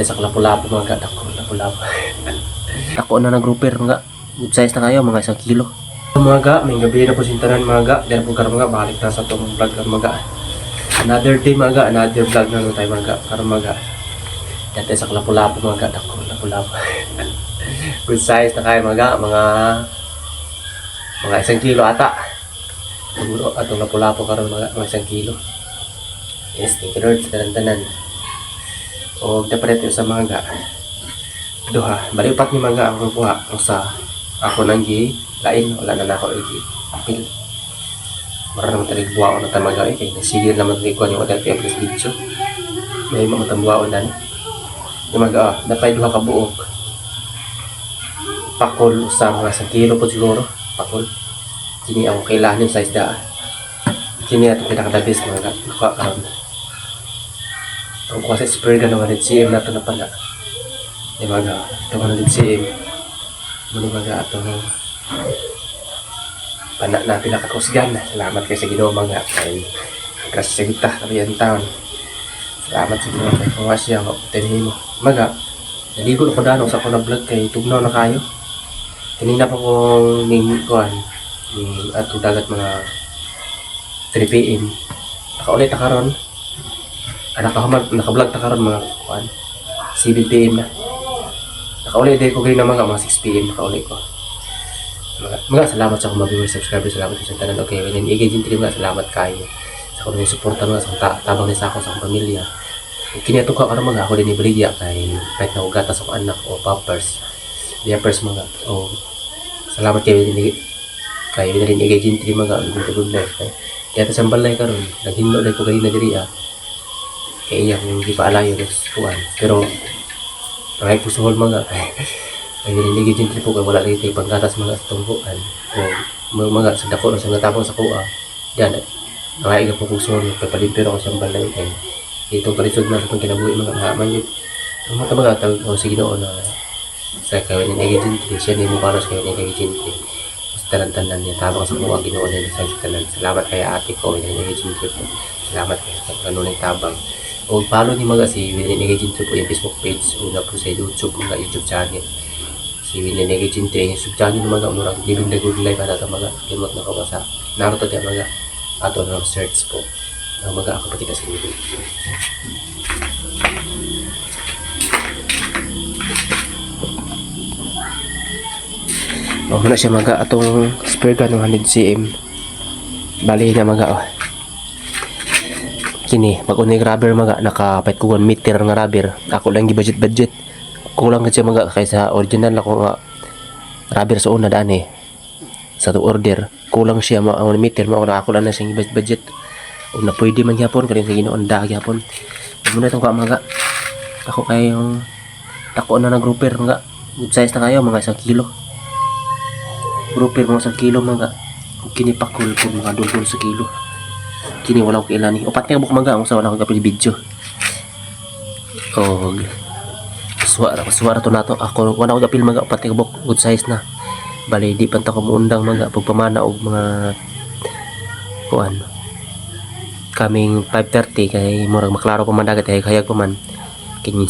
Sa lapu-lapu mga ga, dako lapu-lapu. Ako na nag-grouper mga good size na kayo, mga isang kilo. Mga ga, may gabi na po sintanan mga ga. Dahil po karon mga balik na sa itong vlog ng mga ga. Another day mga ga, another vlog na naman tayo mga ga. Karon mga ga. Dati sa lapu-lapu mga ga, dako lapu-lapu. good size na kayo mga ga, mga mga isang kilo ata. Siguro atong lapu-lapu mga, mga isang kilo. Yes, thank you Lord sa tanan-tanan. O dapat sa mga ga. Duha, bali upat ni mga ang kuha ang sa ako nang gi lain wala na nako igi apil. Mara naman talig buwa na tamaga eh kay nasigil naman talig ko yung hotel kay plus video. May mga tambuaon na ni. Yung mga ah, napay duha ka buok. Pakol sa mga sa kilo po siguro. Pakol. Kini ang kailangan yung size da. Kini ato pinakadabis mga ga. Kuha karon. Ang kuha sa spray ka naman cm na ito na pala. Di ba ga? Ito ka na cm. Muli ba ga ito pana na pinakakusgan. Salamat kay sa Ginoo mga kay kasi sa gita kariyan taon. Salamat sa Ginoo kay kung siya mo. Maga naligo na ko dano sa ako na vlog kay tugnaw na kayo. Kanina pa kong ning kuan ning ato dagat mga 3 PM. Nakaulit na karon. Ah, nakahamag, nakablog ta karon mga kuan. 7 PM na. Nakauli din ko ganyan mga mga 6 PM nakauli ko. Mga, mga salamat sa mga viewers, subscribers, salamat sa tanan. Okay, when in din mga salamat kayo. Sa akong suporta mga sa ta tabang ni sa ako sa pamilya. Kini ato ka karon mga ako din ibaligya kay kahit na ugata sa anak o pampers. Diapers mga o salamat kayo din kay when in din mga good life. Kay kaya ta sa balay karon naghinlo na ko ganina diri ah. Kaya iya hindi pa alayo guys kuan. Pero Ay, pusuhol mga. Ay, niligid yung tripo kay wala rito panggatas mga tungkuan. O mga, sa dako sa natapong sa kuha. Yan, ay ka po pusuhol. Papalimpir ako siyang balay. Ay, itong palisod na itong kinabuhi mga naman yun. Ang mga mga tawag ko sige noon na sa kayo ni negligent siya ni sa kayo ni negligent mas tanan-tanan niya tabang sa kuha ginoo niya sa tanan salamat kay ate ko ni negligent po salamat kay sa kanunay tabang o follow ni mga si Willie Negagin po yung Facebook page. Una po sa YouTube mga YouTube channel. Si Willie Negagin yung YouTube channel mga umurang gilong na good life at mga limot na kabasa. Naroto din mga ato na search po. Ang mga ako pati sa video o muna siya mga atong spare gun 100 cm. Bali na mga oh kini pag unig rubber mga nakapait ko 1 meter nga rubber. Ako lang gi budget. Budget kulang kasi mga kaysa original ako nga rubber sa una daan eh. Sa to order kulang siya mga 1 meter mga ako lang na siyang budget. O na pwede man gyapon kani sa ginoon da gyapon muna tong ka mga ako kay yung ako na na grouper mga good size na kayo mga isang kilo. Grouper mga isang kilo mga kini pakul po mga dulbul sa kilo kini wala ko ilan. Ni upat nga buk maga sa wala ko kapil video. Og suara suara to nato. Ako wala ko kapil maga upat nga buk good size na. Bali di pa ta ko muundang maga pagpamana og mga kuan kaming 5.30 kay murag maklaro pa man dagat kay kayag pa man. Kini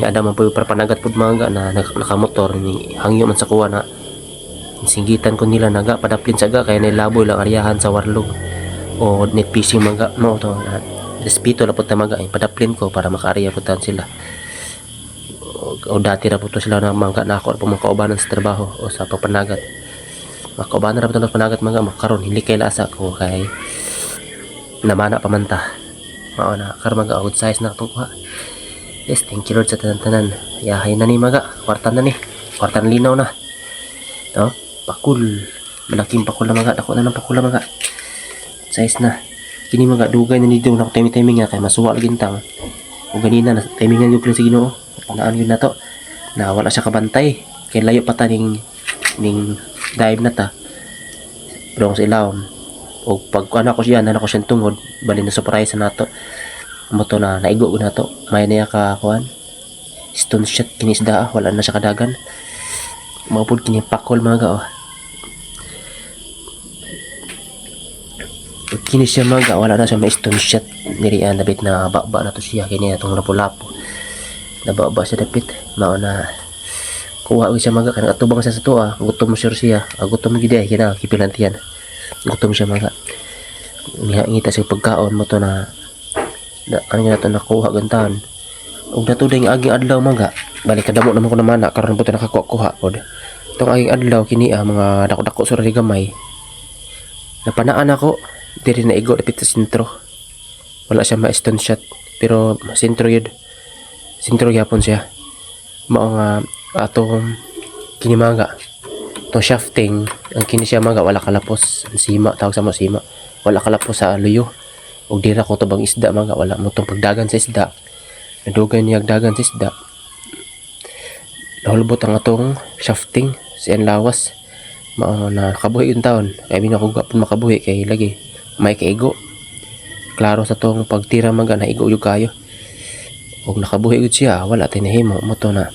ada man po para panagat pud mga na nak- nakamotor ni hangyo man sa kuha na. Singgitan ko nila naga padaplin sa ga kaya nilaboy lang aryahan sa warlog o net fishing mga no to na respeto na po ta mga ay padaplin ko para makaarya po tan sila. O, dati na to sila na mga na ako mga kaubanan sa trabaho o sa papanagat. Mga kaubanan na to sa panagat mga makaron hindi kay lasa ko kay namana pamanta mao na mga out size na itong kuha. Yes thank you lord sa tanan-tanan. Yahay na ni mga kwarta na ni. Kwarta na linaw na. No? Pakul. Malaking pakul na mga dako na ng pakul na mga size na. Kini mga dugay na nito na timing timing nga kay masuwa lagi tang o ganina na timingan yung sa Ginoo panaan yun na to. Na wala siya kabantay. Kay layo pa ta ning ning dive na ta. Pero sa ilawom o pag ano ko siya na ko siyang tungod bali na surprise na to. Mo to na naigo ko na to. May na ka kuan stone shot kinisda wala na siya kadagan. Maupod kini pakol mga oh kini siya mga wala na siya may stone shot niriyan labit na baba na to siya. Kini atong lapu-lapu. Nababa siya dapit mao na kuha siya maga. Kanang atubang siya sa tuwa gutom sure siya. Ah, gutom gid ay kina kipilantian gutom siya maga. Niya ngita siya pagkaon mo to na na ano na to nakuha gantahan. Ug nato ding aging adlaw maga. Balik kadamo naman ko na karon po to nakakuha pod aging adlaw kini ah, mga dako-dako sura ni gamay. Napanaan ako diri na igo dapit sa sentro. Wala siya ma-stone shot pero sentro yun. Sentro yapon siya. Mao nga atong kinimaga to shafting ang kini siya maga wala kalapos. Ang sima tawag sa mo sima. Wala kalapos sa luyo. Ug dira ko tubang isda maga wala mo tong pagdagan sa isda. Nadugay niya dagan sa isda. Nahulbot ang atong shafting sa lawas mao na nakabuhi yung taon. Kaya binakuga pun makabuhi kay lagi may kaigo klaro sa tong pagtira maga na igo yung kayo. Ug nakabuhi gud siya wala tinahimo mo to na.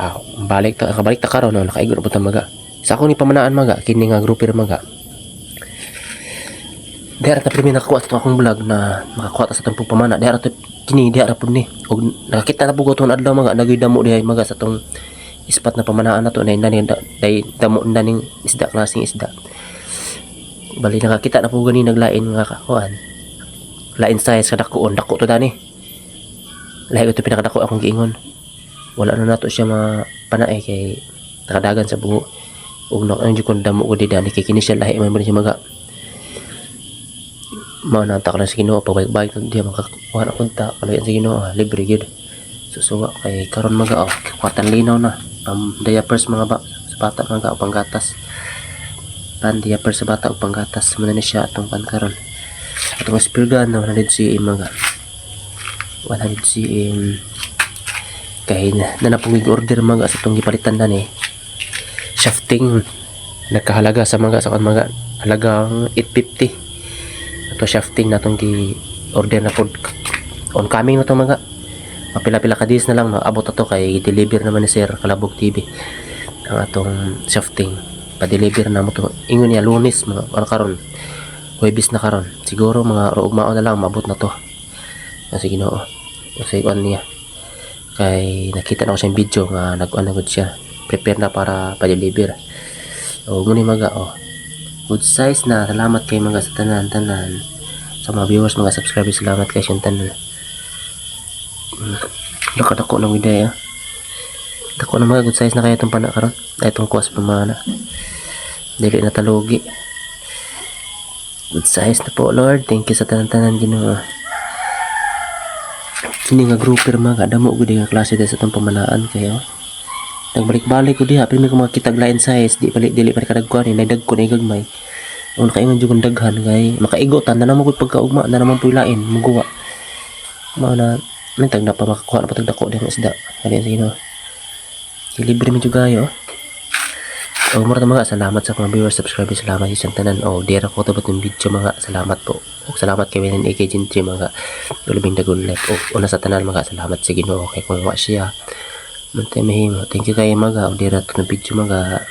Ah balik ta kabalik ta karon no nakaigo na ta maga. Sa ako ni pamanaan maga kini nga grupo maga. Dara ta primi nakakuha sa akong vlog na makakuha ta sa tong pamana dara to kini dara pud ni. Ug nakakita na pud ko ton adlaw maga nagoy damo dihay maga sa tong ispat na pamanaan na to na damo naning isda klaseng isda bali nakakita na po gani naglain nga kakuan. Lain size sa dakuon dako to dani. Lahi ito pinakadako akong giingon. Wala na nato siya mapanae kay nakadagan sa buho. Ug na ang jukon damo ko di dani kay kini siya lahi man siya maga. Mao na ta sa Ginoo pabalik-balik na diya makakuha na kunta kalayan sa Ginoo ah, libre gyud. Susuwa kay karon maga oh kwatan linaw na. Um, diapers mga ba sa bata mga o panggatas pan diapers sa bata o panggatas muna ni siya atong pan karon atong spear gun na 100 cm mga 100 cm kay na, na napong order mga sa itong gipalitan na ni shafting. Nagkahalaga sa mga sa mga halagang 850 ato shafting natong gi order na pod on coming na to mga. Mapila-pila ka na lang maabot na to kay deliver naman ni Sir Kalabog TV ang atong shafting pa-deliver na mo to. Ingon niya lunes mga ano karon. Huwebis na karon. Siguro mga roog mao na lang mabot na to. Kasi ginoo kasi kuan niya. Kay nakita na ko siyang video nga nag-ano na siya. Prepare na para pa-deliver. O muni maga oh good size na. Salamat kay mga sa tanan tanan sa mga viewers mga subscribers salamat kay siyang tanan. Dako-dako ng ideya. Dako na mga good size na kaya itong pana karon. Ay itong kuwas pamana. Dili na talugi. Good size na po Lord. Thank you sa tanan-tanan ginoo. Kini nga grouper mga damo gud nga klase sa itong pamanaan kayo. Nagbalik-balik ko diha pero may mga kitag line size di balik dili pa kadagkuan ni nagdag ko na gagmay. Ang nakaingon jud kong daghan kay makaigotan na naman gud pagkaugma na naman puy lain muguwa. Mao na may tagda pa makakuha na patagdako din ang isda. Kaya sa ino. Libre medyo gayo. O mura mga salamat sa mga viewers, subscribers, salamat sa tanan. O dira ko tabot ng video mga salamat po. O salamat kay Winin AK Gentry mga ulubing dagon life. O una sa tanan mga salamat sa Ginoo kay kung wa siya. Mantay mahimo. Thank you kay mga o dira to ng video mga